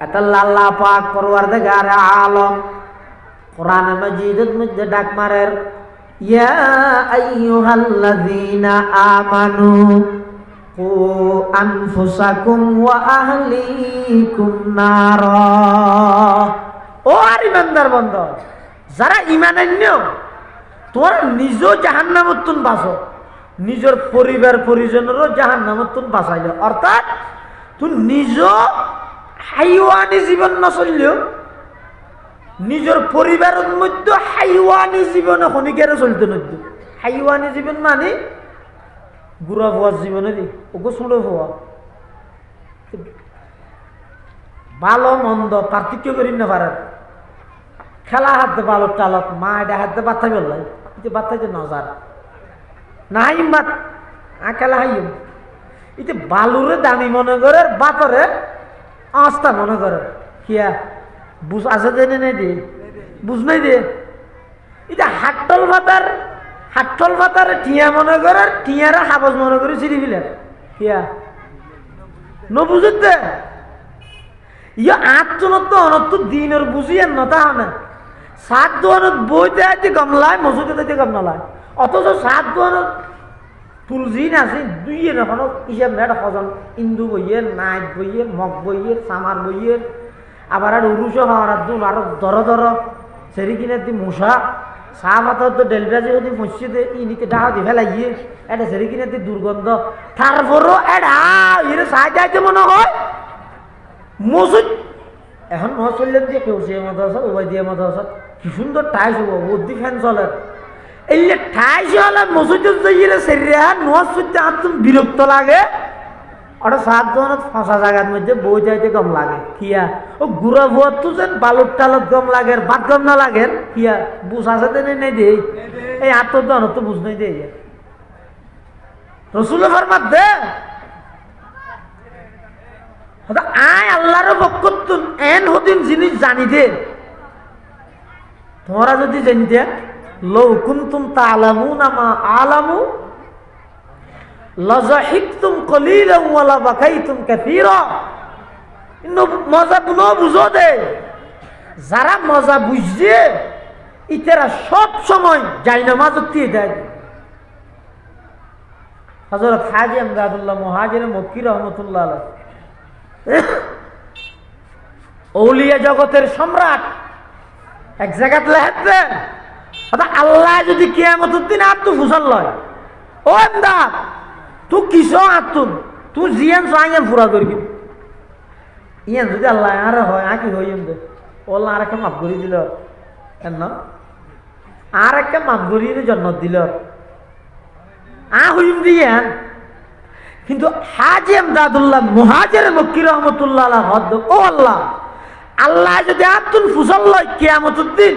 আল্লাহ পাক পরওয়ারদিগার আলম। কোরআন মাজিদের মধ্যে ডাক ইয়া আমানু বন্ধ, যারা ইমানান্য তোর নিজ জাহান্নামতুন বাঁচো। নিজের পরিবার পরিজনেরও জাহান্নামতুন বাঁচাইল। অর্থাৎ, তুই নিজ হাইওয়ানি জীবন নচললেও নিজের পরিবারের মধ্যে হাইওয়ানি জীবনে খনিকেরে চলতে নদ্য হাইওয়ানি জীবন মানে গুড়া ভুয়ার জীবনে দি ছোট ভুয়া। ভালো, মন্দ, পার্থক্য করি না পারার। খেলা হাতে ভালো টালত মা এটা হাতে বাচ্চা বেলাই এটা বাচ্চা যে নজার না হাইম বাত আ খেলা হাইম এটা বালুরে দামি মনে করে বাতরে আস্তা মনে করে। কিয়া? বুঝ আছে দেনে নাই দে? বুঝ নাই দে? এটা হাট্টল ভাতার হাট্টল ভাতার টিয়া মনে করে, টিয়ারা হাবজ মনে করে চিনি ফেলে। কিয়া? নবুঝত দে? ইয়া আটজনত তো অনত দিনের বুঝিয়ে নতা হনে সাত দোয়ানত বইতে আছে গমলায় মসুদে দিতে গমলায় অথচ সাত দোয়ানত তুলজি নাছি দুইয়ে নখন হিসাব নেট হজন ইন্দু বইয়ে নাইট বইয়ে মগ বইয়ে সামার বইয়ে আবার আর উরুষ হওয়ার দুন আরও দর দর সেরি কিনে দি মশা চাহ পাতর তো ডেলবাজি যদি মসি দে ইনিকে ডাহা দি ফেলাইয়ে এটা সেরি কিনে দি দুর্গন্ধ তারপরও এটা ইরে চাহ যাইতে মনে হয় মসুদ এখন নহয় চললেন দিয়ে, কেউ সে মতো আছে ওবাই দিয়ে মতো আছে কি সুন্দর টাইস হব বুদ্ধি ফ্যান চলে এই যে ঠাইস হলে মসজিদ যাইলে সেরিয়া নোয়াজ সুদ্ধে আত্ম বিরক্ত লাগে। ওটা সাত জনের ফাঁসা জায়গার মধ্যে বই যাইতে কম লাগে কিয়া ও গুড়া ভুয়ার তো যেন বালুর টালত কম লাগে ভাত কম না লাগে কিয়া বুঝ আছে তেনে নেই দে এই আত্মর জন তো বুঝ নাই দে রসুল ফরমাত দে। আয় আল্লাহর বক্ষতুন এন হদিন জিনিস জানি দে তোমরা যদি জানিতে নামা কিন্তু মজা ন দে। যারা মজা বুঝছে, ইতারা সব সময় যাই দিয়ে দেয়। হজরত হাজি আমদাদুল্লাহ মহাজির মক্কি রহমতুল্লাহ ঔলিয়া জগতের সম্রাট এক জায়গাত লেখাচ্ছে আল্লাহ যদি কিয়ামত দিন তু ফুসল লয়, ও এমদাদ তুই কিস আতুন তুই জিয়ান সাইয়ান ফুরা করবি ইয়ান যদি আল্লাহ আর হয় আকি হই দে? ওল্লা আর একটা মাফ করি দিল। কেন? আর একটা মাফ করিয়ে জন্ম দিল। আ হইম দিয়ান কিন্তু হাজি আমদাদুল্লাহ, মুহাজের মক্কি রহমতুল্লাহ হদ্দ ও আল্লাহ আল্লাহ যদি আতুন ফুসল লয় কিয়ামতুর দিন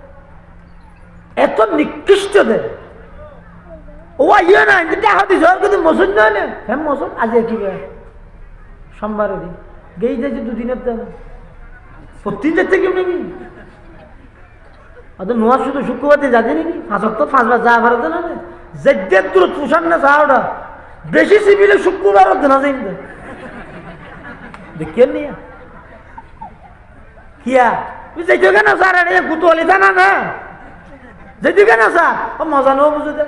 এত নিকৃষ্ট দে ও ইয়ে না দেখা দিছ কিন্তু মসজিদ নয় না। হ্যাঁ মসজিদ আজ সোমবার দিন গেই যাচ্ছে দুদিনের দেন প্রতিদিন যাচ্ছে কেউ নাকি? অত নোয়া শুধু শুক্রবার যাচ্ছে নাকি? ফাঁসক তো ফাঁসবার যা ভারত না? জেদ্দের দূর তুষার না যাওয়াটা বেশি সিভিলে শুক্রবার না যাই দেখিয়ে নিয়ে? কিয়া? তুই যাইতো কেন স্যার এটা কুতুয়ালি জানা না? যাইতো কেন স্যার ও, মজা নেব বুঝতে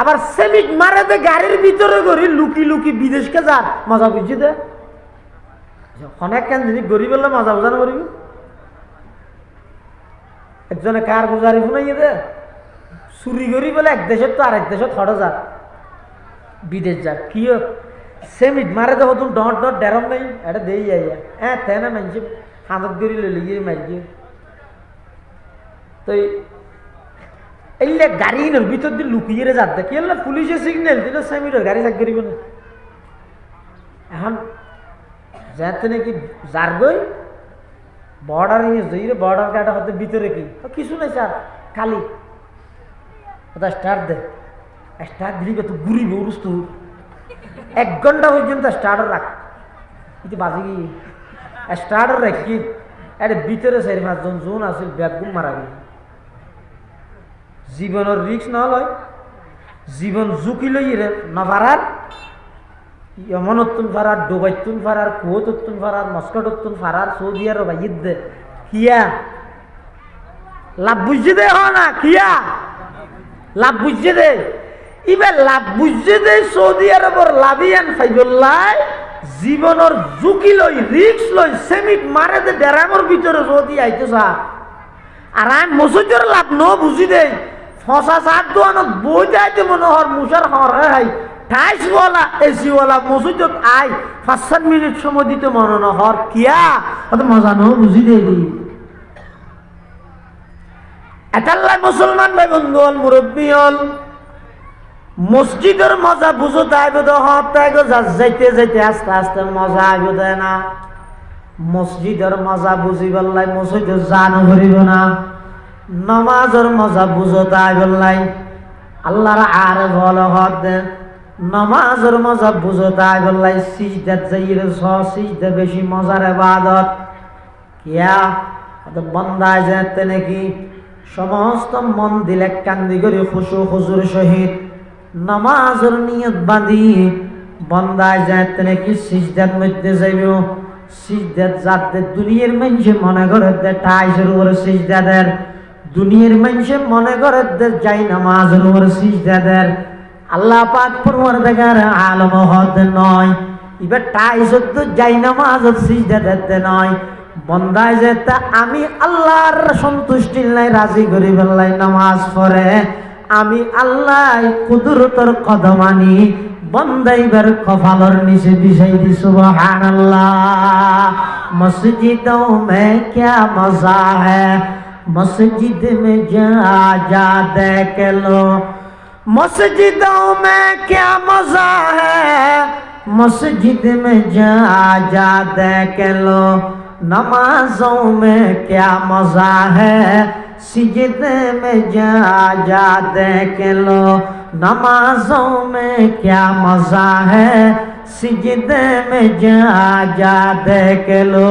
আবার সেমিক মারে দে, গাড়ির ভিতরে করি লুকি লুকি বিদেশকে যার মজা বুঝছি দে অনেক কেন জিনিস গরিব হলে মজা বোঝানো করিবি একজনে কার গুজারি শুনাইয়ে দে? চুরি করি বলে এক দেশের তো আরেক দেশত হঠাৎ যাক বিদেশ যাক কি সেমিট মারে দেখো তুমি ডট ডট ডেরম নেই, এটা দেই যাই হ্যাঁ তাই না মানছি হাতত গড়ি লইলে গিয়ে মারছি তো এইলে গাড়ি নর ভিতর দিয়ে লুকিয়ে যাত দেখি এলে পুলিশে সিগন্যাল দিলে সেমিট গাড়ি চাক করিব না। এখন যাতে নাকি যার গই বর্ডার ইয়ে বর্ডার গার্ড হতে ভিতরে কি? কিছু নেই স্যার, খালি। ওটা স্টার্ট দে। স্টার্ট দিলি তো ঘুরিব উরুস্তু এক ঘণ্টা পর্যন্ত স্টার্টার রাখ। কিন্তু বাজে কি? স্টার্টার রাখি এটা ভিতরে চারি পাঁচজন জোন আছিল ব্যাগুম মারাবি জীবনের রিক্স নহলয় জীবন ঝুঁকি লই রে নভারার ইয়মনতুন ফারার ডুবাইতুন ফারার কুয়তুন ফারার মস্কটতুন ফারার সৌদি আরব ঈদ কিয়া লাভ বুঝছে দে হ না কিয়া লাভ বুঝছে দে। ইবার লাভ বুঝছে দে সৌদি আরবর লাভিয়ান ফাইবল্লাই জীবনের ঝুঁকি লই রিক্স লই সেমিট মারে দে ডেরামর ভিতরে সৌদি আইতো সা আর আমি মসুজের লাভ ন বুঝি দে। ফসা সাত দোয়ানত বই যাইতে মনে হর মুসার হর হাই টাইসওয়ালা এসিওয়ালা মসুজত আই পাঁচ সাত মিনিট সময় দিতে মনে ন হর কিয়া? অত মজা ন বুঝি দে দি এটাল্লাই মুসলমান ভাই বন্ধু হল মুরব্বী হল। মসজিদের মজা বুঝো তাইব তো হত তাইগো যাইতে যাইতে, আস্তে আস্তে মজা আইব দেয় না। মসজিদের মজা বুঝি বললাই মসজিদের জানো ভরিব না। নমাজের মজা বুঝো তাই বললাই আল্লাহর আর বল হদ নমাজের মজা বুঝো তাই বললাই সিজদাত যাইর স, সিজদা বেশি মজার ইবাদত। কিয়া? বন্দায় যেতে নাকি? সমস্ত মন দিলে কান্দি করে খুশু হুজুর সহিত নমাজের নিয়ত বাঁধি। বন্দায় যেতে নাকি সিজদার মধ্যে যাইব। সিজদাত যাতে দুনিয়ার মানুষে মনে করে টাইসের উপরে সিজদাদের দুনিয়ার মানুষে মনে করে যাই নামাজ নোর সিজদাদের আল্লাহ পাক পরমার দেখার আলম হদ নয়। এবার টাই সত্য যাই নামাজ সিজদাদের নয়। বন্দায় যে তা আমি আল্লাহর সন্তুষ্টি নাই রাজি করি ফেললাই নামাজ পড়ে। আমি আল্লাহ কুদুরতর কদমানি বন্দাইবার কফালর নিচে বিষয় দিছু হান আল্লাহ মসজিদ মে ক্যা মজা হ্যাঁ मस्जिद में जा जा देख लो मस्जिदों में क्या मजा है मस्जिद में जा जा देख लो नमाजों में क्या मजा है सिजदे में जा जा देख लो नमाजों में क्या मजा है सिजदे में जा जा देख लो